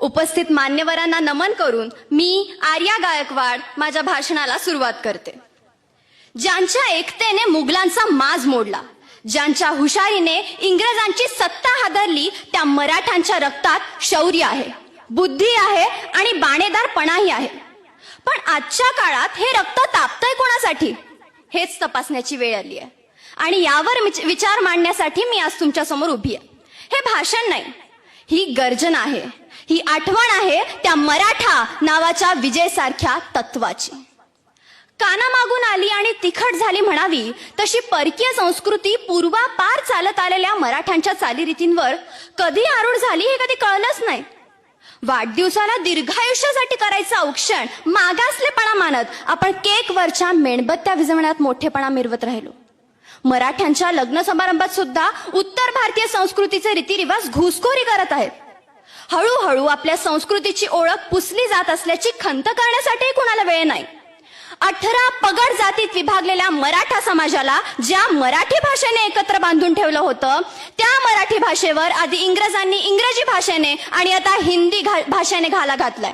उपस्थित मान्यवरांना नमन करून मी आर्या गायकवाड माझ्या भाषणाला सुरुवात करते. ज्यांच्या एकतेने मुघलांचा माज मोडला ज्यांच्या हुशारीने इंग्रजांची सत्ता हादरली त्या मराठ्यांच्या रक्तात शौर्य आहे बुद्धी आहे आणि बाणेदारपणाही आहे. पण आजच्या काळात हे रक्त तापतंय कोणासाठी? हेच तपासण्याची वेळ आली आहे. आणि यावर विच- विचार मांडण्यासाठी मी आज तुमच्यासमोर उभी आहे. हे भाषण नाही ही गर्जना आहे. ही आठवण आहे त्या मराठा नावाच्या विजयसारख्या तत्वाची. कानामागून आली आणि तिखट झाली म्हणावी तशी परकीय संस्कृती पूर्वापार चालत आलेल्या मराठ्यांच्या चालीरीतींवर कधी आरूढ झाली हे कधी कळलंच नाही. वाढदिवसाला दीर्घायुष्यासाठी करायचं औक्षण मागासलेपणा मानत आपण केकवरच्या मेणबत्त्या विझवण्यात मोठेपणा मिरवत राहिलो. मराठ्यांच्या लग्न समारंभात सुद्धा उत्तर भारतीय संस्कृतीचे रीतिरिवाज घुसखोरी करत आहेत. हळूहळू आपल्या संस्कृतीची ओळख पुसली जात असल्याची खंत करण्यासाठी कुणाला वेळ नाही. अठरा पगड जातीत विभागलेल्या मराठा समाजाला ज्या मराठी भाषेने एकत्र बांधून ठेवलं होतं त्या मराठी भाषेवर आधी इंग्रजांनी इंग्रजी भाषेने आणि आता हिंदी घा- भाषेने घाला घातलाय.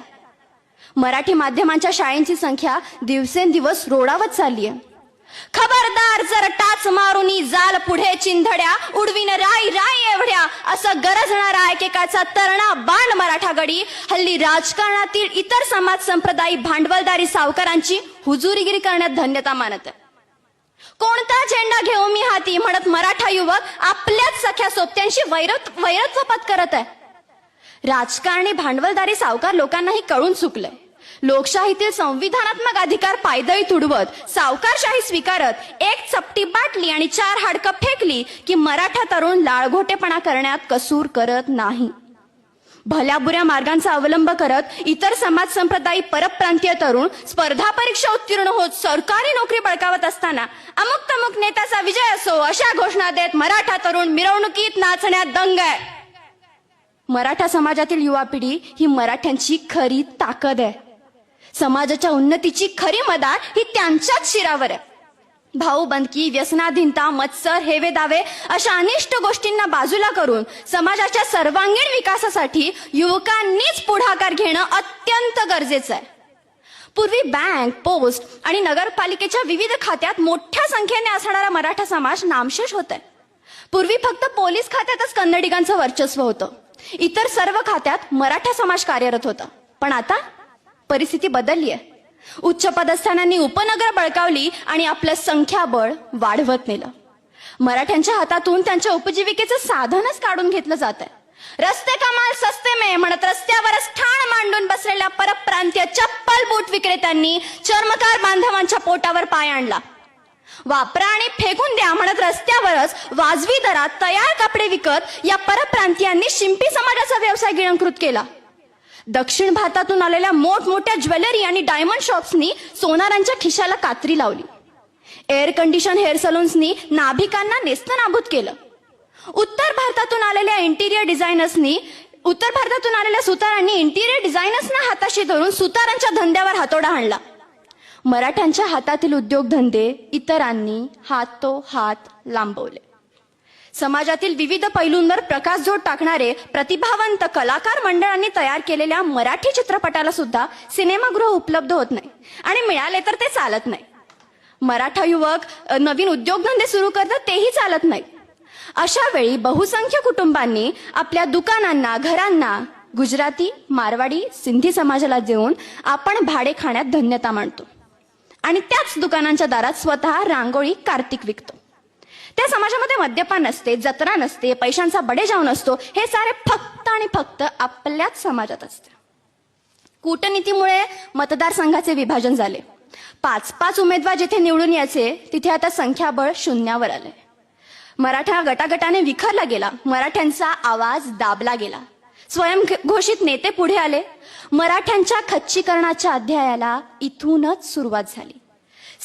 मराठी माध्यमांच्या शाळेंची संख्या दिवसेंदिवस रोडावत चालली आहे खबर जर मारुनी जाल पुढे चिंधड्या उडवीन राई राई एवढ्या. असं गरजणारा एकेकाचा तरणा बाण मराठा गडी. हल्ली राजकारणातील इतर समाज संप्रदायी भांडवलदारी सावकारांची हुजुरीगिरी करण्यात धन्यता मानत. कोणता झेंडा घेऊ मी हाती? म्हणत मराठा युवक आपल्याच सख्या सोबत्यांशी वैरत वैरत्व पत्करत आहे. राजकारणी भांडवलदारी सावकार लोकांनाही कळून चुकलंय. लोकशाहीतील संविधानात्मक अधिकार पायदळी तुडवत सावकारशाही स्वीकारत एक चपटी बाटली आणि चार हाडकं फेकली की मराठा तरुण लाळघोटेपणा करण्यात कसूर करत नाही. भल्याबुऱ्या मार्गांचा अवलंब करत इतर समाज संप्रदायी परप्रांतीय तरुण स्पर्धा परीक्षा उत्तीर्ण होत सरकारी नोकरी बळकावत असताना अमुक तमुक नेत्याचा विजय असो अशा घोषणा देत मराठा तरुण मिरवणुकीत नाचण्यात दंग आहे. मराठा समाजातील युवा पिढी ही मराठ्यांची खरी ताकद आहे. समाजाच्या उन्नतीची खरी मदार ही त्यांच्याच शिरावर आहे. भाऊ बंदकी व्यसनाधीनता मत्सर हेवे दावे अशा अनिष्ट गोष्टींना बाजूला करून समाजाच्या सर्वांगीण विकासासाठी युवकांनीच पुढाकार घेणं अत्यंत गरजेचं आहे. पूर्वी बँक पोस्ट आणि नगरपालिकेच्या विविध खात्यात मोठ्या संख्येने असणारा मराठा समाज नामशेष होत आहे पूर्वी फक्त पोलीस खात्यातच कन्नडिगांचं वर्चस्व होतं. इतर सर्व खात्यात मराठा समाज कार्यरत होता. पण आता परिस्थिती बदलली आहे. उच्च पदस्थानांनी उपनगर बळकावली आणि आपलं संख्याबळ वाढवत नेलं. मराठ्यांच्या हातातून त्यांच्या उपजीविकेचं साधनच काढून घेतलं जात आहे. रस्ते कमाल सस्ते मे म्हणत रस्त्यावरच ठाण मांडून बसलेल्या परप्रांतीय चप्पल बूट विक्रेत्यांनी चर्मकार बांधवांच्या पोटावर पाय आणला. वापरा आणि फेकून द्या म्हणत रस्त्यावरच वाजवी दरात तयार कपडे विकत या परप्रांतीयांनी शिंपी समाजाचा व्यवसाय गिळंकृत केला. दक्षिण भारतातून आलेल्या मोठमोठ्या ज्वेलरी आणि डायमंड शॉप्सनी सोनारांच्या खिशाला कात्री लावली. एअर कंडिशन हेअर सलून्सनी नाभिकांना नेस्तनाभूत केलं. उत्तर भारतातून आलेल्या इंटिरियर डिझायनर्सनी उत्तर भारतातून आलेल्या सुतारांनी इंटिरियर डिझायनर्सना हाताशी धरून सुतारांच्या धंद्यावर हातोडा आणला मराठ्यांच्या हातातील उद्योगधंदे इतरांनी हातो हात लांबवले. समाजातील विविध पैलूंवर प्रकाशझोत टाकणारे प्रतिभावंत कलाकार मंडळांनी तयार केलेल्या मराठी चित्रपटाला सुद्धा सिनेमागृह उपलब्ध होत नाही आणि मिळाले तर ते चालत नाही. मराठा युवक नवीन उद्योगधंदे सुरू करतात तेही चालत नाही. अशा वेळी बहुसंख्य कुटुंबांनी आपल्या दुकानांना घरांना गुजराती मारवाडी सिंधी समाजाला देऊन आपण भाडे खाण्यात धन्यता मानतो. आणि त्याच दुकानांच्या दारात स्वतः रांगोळी कार्तिक विकतो. त्या समाजामध्ये मद्यपान नसते जत्रा नसते पैशांचा बडेजाव नसतो हे सारे फक्त आणि फक्त आपल्याच समाजात असते. कूटनीतीमुळे मतदारसंघाचे विभाजन झाले. पाच पाच उमेदवार जिथे निवडून यायचे तिथे आता संख्याबळ शून्यावर आले मराठा गटागटाने विखरला गेला मराठ्यांचा आवाज दाबला गेला. स्वयंघोषित नेते पुढे आले. मराठ्यांच्या खच्चीकरणाच्या अध्यायाला इथूनच सुरुवात झाली.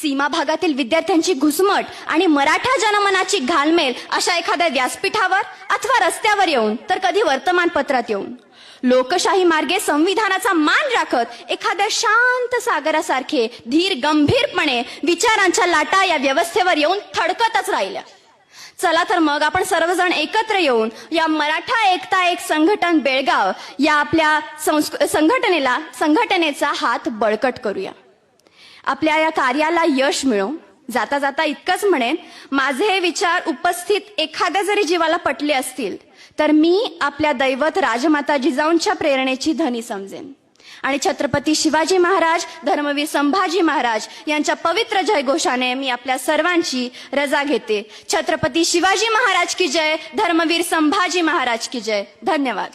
सीमा भागातील विद्यार्थ्यांची घुसमट आणि मराठा जनमनाची घालमेल अशा एखाद्या व्यासपीठावर अथवा रस्त्यावर येऊन तर कधी वर्तमानपत्रात येऊन. लोकशाही मार्गे संविधानाचा मान राखत एखाद्या शांत सागरासारखे धीर गंभीरपणे विचारांच्या लाटा या व्यवस्थेवर येऊन थडकतच राहिल्या. चला तर मग आपण सर्वजण एकत्र येऊन या मराठा एकता एक संघटन बेळगाव या आपल्या संघटनेला संघटनेचा हात बळकट करूया. आपल्या या कार्याला यश मिळो. जाता जाता इतकंच म्हणेन माझे हे विचार उपस्थित एखाद्या जरी जीवाला पटले असतील तर मी आपल्या दैवत राजमाता जिजाऊंच्या प्रेरणेची धनी समजेन. आणि छत्रपती शिवाजी महाराज धर्मवीर संभाजी महाराज यांच्या पवित्र जयघोषाने मी आपल्या सर्वांची रजा घेते. छत्रपती शिवाजी महाराज की जय धर्मवीर संभाजी महाराज की जय. धन्यवाद.